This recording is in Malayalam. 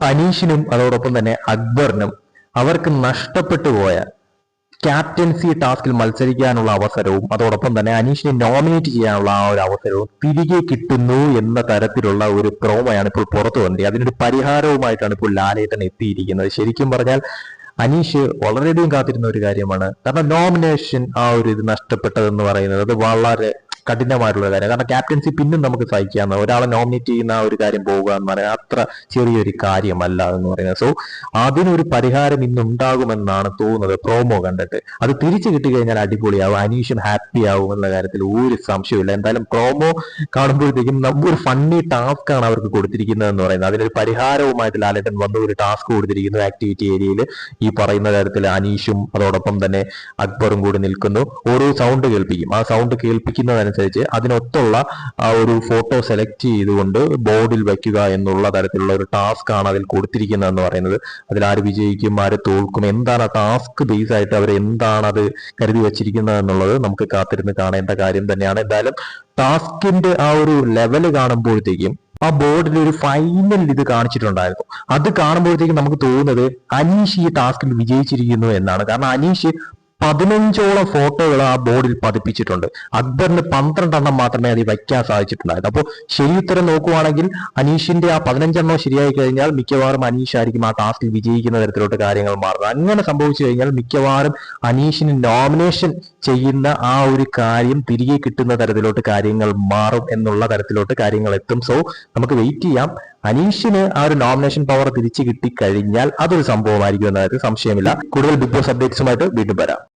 അനീഷിനും അതോടൊപ്പം തന്നെ അക്ബറിനും അവർക്ക് നഷ്ടപ്പെട്ടു പോയ ക്യാപ്റ്റൻസി ടാസ്കിൽ മത്സരിക്കാനുള്ള അവസരവും അതോടൊപ്പം തന്നെ അനീഷിനെ നോമിനേറ്റ് ചെയ്യാനുള്ള ആ ഒരു അവസരവും തിരികെ കിട്ടുന്നു എന്ന തരത്തിലുള്ള ഒരു പ്രോമയാണ് ഇപ്പോൾ പുറത്തു വന്നത്. അതിനൊരു പരിഹാരവുമായിട്ടാണ് ഇപ്പോൾ ലാലേട്ടൻ എത്തിയിരിക്കുന്നത്. ശരിക്കും പറഞ്ഞാൽ അനീഷ് വളരെയധികം കാത്തിരുന്ന ഒരു കാര്യമാണ്. കാരണം നോമിനേഷൻ ആ ഒരു ഇത് നഷ്ടപ്പെട്ടതെന്ന് പറയുന്നത്. അത് വളരെ കഠിനമായിട്ടുള്ള കാര്യം. കാരണം ക്യാപ്റ്റൻസി പിന്നും നമുക്ക് സഹിക്കാവുന്ന ഒരാളെ നോമിനേറ്റ് ചെയ്യുന്ന ആ ഒരു കാര്യം പോവുക എന്ന് പറയുന്നത് അത്ര ചെറിയൊരു കാര്യമല്ല എന്ന് പറയുന്നത്. സോ അതിനൊരു പരിഹാരം ഇന്നുണ്ടാകുമെന്നാണ് തോന്നുന്നത് പ്രോമോ കണ്ടിട്ട്. അത് തിരിച്ചു കിട്ടിക്കഴിഞ്ഞാൽ അടിപൊളിയാവും അനീഷും ഹാപ്പി ആവും എന്ന കാര്യത്തിൽ ഒരു സംശയമില്ല എന്തായാലും പ്രോമോ കാണുമ്പോഴത്തേക്കും ഒരു ഫണ്ണി ടാസ്ക് ആണ് അവർക്ക് കൊടുത്തിരിക്കുന്നത് എന്ന് പറയുന്നത്. അതിനൊരു പരിഹാരവുമായിട്ട് ലാലേട്ടൻ വന്ന് ഒരു ടാസ്ക് കൊടുത്തിരിക്കുന്നു ആക്ടിവിറ്റി ഏരിയയിൽ ഈ പറയുന്ന കാര്യത്തിൽ അനീഷും അതോടൊപ്പം തന്നെ അക്ബറും കൂടി നിൽക്കുന്നു. ഓരോ സൗണ്ട് കേൾപ്പിക്കും. ആ സൗണ്ട് കേൾപ്പിക്കുന്നതനുസരിച്ച് അതിനൊത്തുള്ള ആ ഒരു ഫോട്ടോ സെലക്ട് ചെയ്തുകൊണ്ട് ബോർഡിൽ വയ്ക്കുക എന്നുള്ള തരത്തിലുള്ള ഒരു ടാസ്ക് ആണ് അതിൽ കൊടുത്തിരിക്കുന്നത് എന്ന് പറയുന്നത്. അതിൽ ആര് വിജയിക്കും ആര് തോൽക്കും എന്താണ് ആ ടാസ്ക് ബേസ് ആയിട്ട് അവർ എന്താണ് അത് കരുതി വെച്ചിരിക്കുന്നത് എന്നുള്ളത് നമുക്ക് കാത്തിരുന്ന് കാണേണ്ട കാര്യം തന്നെയാണ്. എന്തായാലും ടാസ്കിന്റെ ആ ഒരു ലെവൽ കാണുമ്പോഴത്തേക്കും ആ ബോർഡിൽ ഒരു ഫൈനൽ ഇത് കാണിച്ചിട്ടുണ്ടായിരുന്നു. അത് കാണുമ്പോഴത്തേക്കും നമുക്ക് തോന്നുന്നത് അനീഷ് ഈ ടാസ്കിൽ വിജയിച്ചിരിക്കുന്നു എന്നാണ്. കാരണം അനീഷ് പതിനഞ്ചോളം ഫോട്ടോകൾ ആ ബോർഡിൽ പതിപ്പിച്ചിട്ടുണ്ട്. അക്ബറിന് പന്ത്രണ്ടെണ്ണം മാത്രമേ അതിൽ വയ്ക്കാൻ സാധിച്ചിട്ടുണ്ടായിരുന്നു അപ്പോൾ ശരി ഉത്തരം നോക്കുവാണെങ്കിൽ അനീഷിന്റെ ആ പതിനഞ്ചെണ്ണം ശരിയായി കഴിഞ്ഞാൽ മിക്കവാറും അനീഷ് ആയിരിക്കും ആ ടാസ്കിൽ വിജയിക്കുന്ന തരത്തിലോട്ട് കാര്യങ്ങൾ മാറുന്നത്. അങ്ങനെ സംഭവിച്ചു കഴിഞ്ഞാൽ മിക്കവാറും അനീഷിന് നോമിനേഷൻ ചെയ്യുന്ന ആ ഒരു കാര്യം തിരികെ കിട്ടുന്ന തരത്തിലോട്ട് കാര്യങ്ങൾ മാറും എന്നുള്ള തരത്തിലോട്ട് കാര്യങ്ങൾ എത്തും. സോ നമുക്ക് വെയിറ്റ് ചെയ്യാം. അനീഷിന് ആ ഒരു നോമിനേഷൻ പവർ തിരിച്ചു കിട്ടിക്കഴിഞ്ഞാൽ അതൊരു സംഭവമായിരിക്കും എന്നതിൽ സംശയമില്ല. കൂടുതൽ ബിഗ് ബോസ് അപ്ഡേറ്റ്സുമായിട്ട് വീണ്ടും വരാം.